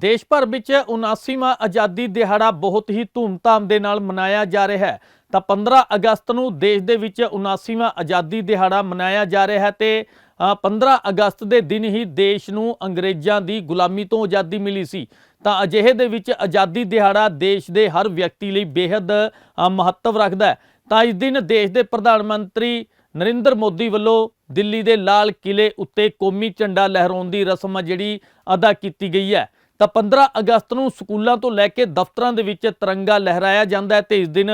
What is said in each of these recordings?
ਦੇਸ਼ ਭਰ ਵਿੱਚ 79ਵਾਂ ਆਜ਼ਾਦੀ ਦਿਹਾੜਾ ਬਹੁਤ ਹੀ ਧੂਮਧਾਮ ਦੇ ਨਾਲ ਮਨਾਇਆ ਜਾ ਰਿਹਾ ਹੈ। ਤਾਂ 15 ਅਗਸਤ ਨੂੰ ਦੇਸ਼ ਦੇ ਵਿੱਚ 79ਵਾਂ ਆਜ਼ਾਦੀ ਦਿਹਾੜਾ ਮਨਾਇਆ ਜਾ ਰਿਹਾ ਹੈ ਤੇ 15 ਅਗਸਤ ਦੇ ਦਿਨ ਹੀ ਦੇਸ਼ ਨੂੰ ਅੰਗਰੇਜ਼ਾਂ ਦੀ ਗੁਲਾਮੀ ਤੋਂ ਆਜ਼ਾਦੀ ਮਿਲੀ ਸੀ। ਤਾਂ ਅਜਿਹੇ ਦੇ ਵਿੱਚ ਆਜ਼ਾਦੀ ਦਿਹਾੜਾ ਦੇਸ਼ ਦੇ ਹਰ ਵਿਅਕਤੀ ਲਈ ਬੇहद ਮਹੱਤਵ ਰੱਖਦਾ ਹੈ। ਤਾਂ ਇਸ ਦਿਨ ਦੇਸ਼ ਦੇ ਪ੍ਰਧਾਨ ਮੰਤਰੀ ਨਰਿੰਦਰ ਮੋਦੀ ਵੱਲੋਂ ਦਿੱਲੀ ਦੇ ਲਾਲ ਕਿਲੇ ਉੱਤੇ ਕੌਮੀ ਝੰਡਾ ਲਹਿਰਾਉਣ ਦੀ ਰਸਮ ਆ ਜਿਹੜੀ ਅਦਾ ਕੀਤੀ ਗਈ ਹੈ। ਤਾਂ 15 ਅਗਸਤ ਨੂੰ ਸਕੂਲਾਂ ਤੋਂ ਲੈ ਕੇ ਦਫ਼ਤਰਾਂ ਦੇ ਵਿੱਚ ਤਿਰੰਗਾ ਲਹਿਰਾਇਆ ਜਾਂਦਾ ਹੈ ਤੇ ਇਸ ਦਿਨ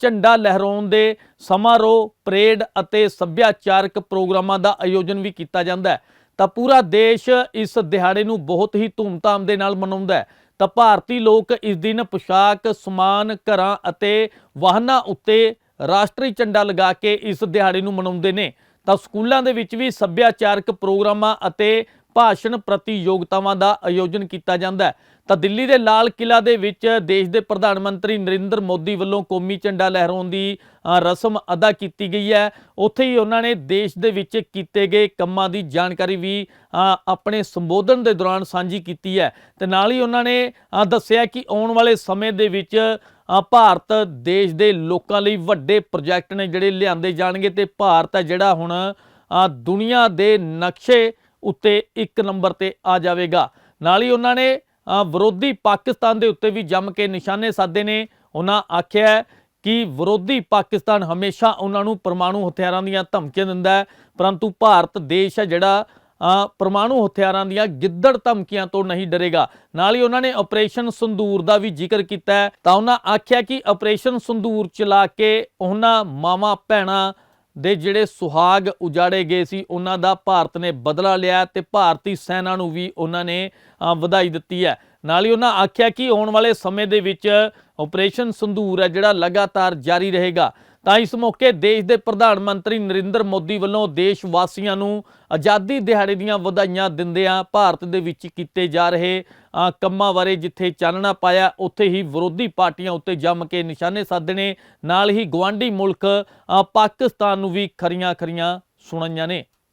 ਝੰਡਾ ਲਹਿਰਾਉਣ ਦੇ ਸਮਾਰੋਹ, ਪਰੇਡ ਅਤੇ ਸੱਭਿਆਚਾਰਕ ਪ੍ਰੋਗਰਾਮਾਂ ਦਾ ਆਯੋਜਨ ਵੀ ਕੀਤਾ ਜਾਂਦਾ ਹੈ। ਤਾਂ ਪੂਰਾ ਦੇਸ਼ ਇਸ ਦਿਹਾੜੇ ਨੂੰ ਬਹੁਤ ਹੀ ਧੂਮਧਾਮ ਦੇ ਨਾਲ ਮਨਾਉਂਦਾ ਹੈ। ਤਾਂ ਭਾਰਤੀ ਲੋਕ ਇਸ ਦਿਨ ਪੋਸ਼ਾਕ, ਸਮਾਨ, ਘਰਾਂ ਅਤੇ ਵਾਹਨਾਂ ਉੱਤੇ ਰਾਸ਼ਟਰੀ ਝੰਡਾ ਲਗਾ ਕੇ ਇਸ ਦਿਹਾੜੇ ਨੂੰ ਮਨਾਉਂਦੇ ਨੇ। ਤਾਂ ਸਕੂਲਾਂ ਦੇ ਵਿੱਚ ਵੀ ਸੱਭਿਆਚਾਰਕ ਪ੍ਰੋਗਰਾਮਾਂ ਅਤੇ ਭਾਸ਼ਣ ਪ੍ਰਤੀਯੋਗਤਾਵਾਂ ਦਾ ਆਯੋਜਨ ਕੀਤਾ ਜਾਂਦਾ ਹੈ। ਤਾਂ ਦਿੱਲੀ ਦੇ ਲਾਲ ਕਿਲਾ ਦੇ ਵਿੱਚ ਦੇਸ਼ ਦੇ ਪ੍ਰਧਾਨ ਮੰਤਰੀ ਨਰਿੰਦਰ ਮੋਦੀ ਵੱਲੋਂ ਕੌਮੀ ਝੰਡਾ ਲਹਿਰਾਉਣ ਦੀ ਰਸਮ ਅਦਾ ਕੀਤੀ ਗਈ ਹੈ। ਉੱਥੇ ਹੀ ਉਹਨਾਂ ਨੇ ਦੇਸ਼ ਦੇ ਵਿੱਚ ਕੀਤੇ ਗਏ ਕੰਮਾਂ ਦੀ ਜਾਣਕਾਰੀ ਵੀ ਆਪਣੇ ਸੰਬੋਧਨ ਦੇ ਦੌਰਾਨ ਸਾਂਝੀ ਕੀਤੀ ਹੈ। ਤੇ ਨਾਲ ਹੀ ਉਹਨਾਂ ਨੇ ਦੱਸਿਆ ਕਿ ਆਉਣ ਵਾਲੇ ਸਮੇਂ ਦੇ ਵਿੱਚ ਭਾਰਤ ਦੇਸ਼ ਦੇ ਲੋਕਾਂ ਲਈ ਵੱਡੇ ਪ੍ਰੋਜੈਕਟ ਨੇ ਜਿਹੜੇ ਲਿਆਂਦੇ ਜਾਣਗੇ ਤੇ ਭਾਰਤ ਹੈ ਜਿਹੜਾ ਹੁਣ ਦੁਨੀਆ ਦੇ ਨਕਸ਼ੇ ਉੱਤੇ ਇੱਕ ਨੰਬਰ ਤੇ ਆ ਜਾਵੇਗਾ। ਨਾਲ ਹੀ ਉਹਨਾਂ ਨੇ ਵਿਰੋਧੀ ਪਾਕਿਸਤਾਨ ਦੇ ਉੱਤੇ ਵੀ ਜੰਮ ਕੇ ਨਿਸ਼ਾਨੇ ਸਾਧੇ ਨੇ। ਉਹਨਾਂ ਆਖਿਆ ਕਿ ਵਿਰੋਧੀ ਪਾਕਿਸਤਾਨ ਹਮੇਸ਼ਾ ਉਹਨਾਂ ਨੂੰ ਪਰਮਾਣੂ ਹਥਿਆਰਾਂ ਦੀਆਂ ਧਮਕੀਆਂ ਦਿੰਦਾ ਹੈ, ਪਰੰਤੂ ਭਾਰਤ ਦੇਸ਼ ਹੈ ਜਿਹੜਾ ਪਰਮਾਣੂ ਹਥਿਆਰਾਂ ਦੀਆਂ ਗਿੱਦੜ ਧਮਕੀਆਂ ਤੋਂ ਨਹੀਂ ਡਰੇਗਾ। ਨਾਲ ਹੀ ਉਹਨਾਂ ਨੇ ਆਪਰੇਸ਼ਨ ਸੰਦੂਰ ਦਾ ਵੀ ਜ਼ਿਕਰ ਕੀਤਾ ਤਾਂ ਉਹਨਾਂ ਆਖਿਆ ਕਿ ਆਪਰੇਸ਼ਨ ਸੰਦੂਰ ਚਲਾ ਕੇ ਉਹਨਾਂ ਮਾਵਾਂ, ਭੈਣਾਂ ਦੇ ਜਿਹੜੇ ਸੁਹਾਗ ਉਜਾੜੇ ਗਏ ਸੀ, ਉਹਨਾਂ ਦਾ ਭਾਰਤ ਨੇ ਬਦਲਾ ਲਿਆ ਤੇ ਭਾਰਤੀ ਸੈਨਾ ਨੂੰ ਵੀ ਉਹਨਾਂ ਨੇ ਵਧਾਈ ਦਿੱਤੀ ਹੈ। ਨਾਲ ਹੀ ਉਹਨਾਂ ਆਖਿਆ ਕਿ ਆਉਣ ਵਾਲੇ ਸਮੇਂ ਦੇ ਵਿੱਚ ਆਪਰੇਸ਼ਨ ਸੰਧੂਰ ਹੈ, ਜਿਹੜਾ ਲਗਾਤਾਰ ਜਾਰੀ ਰਹੇਗਾ। ਤਾਂ ਇਸ ਮੌਕੇ ਦੇਸ਼ ਦੇ ਪ੍ਰਧਾਨ ਮੰਤਰੀ ਨਰਿੰਦਰ ਮੋਦੀ ਵੱਲੋਂ ਦੇਸ਼ ਵਾਸੀਆਂ ਨੂੰ ਆਜ਼ਾਦੀ ਦਿਹਾੜੇ ਦੀਆਂ ਵਧਾਈਆਂ ਦਿੰਦਿਆਂ ਭਾਰਤ ਦੇ ਵਿੱਚ ਕੀਤੇ ਜਾ ਰਹੇ ਕੰਮਾਂ ਬਾਰੇ ਜਿੱਥੇ ਚਾਨਣਾ ਪਾਇਆ, ਉੱਥੇ ਹੀ ਵਿਰੋਧੀ ਪਾਰਟੀਆਂ ਉੱਤੇ ਜੰਮ ਕੇ ਨਿਸ਼ਾਨੇ ਸਾਧਣੇ, ਨਾਲ ਹੀ ਗਵਾਂਢੀ ਮੁਲਕ ਪਾਕਿਸਤਾਨ ਨੂੰ ਵੀ ਖਰੀਆਂ ਖਰੀਆਂ ਸੁਣਾਈਆਂ ਨੇ।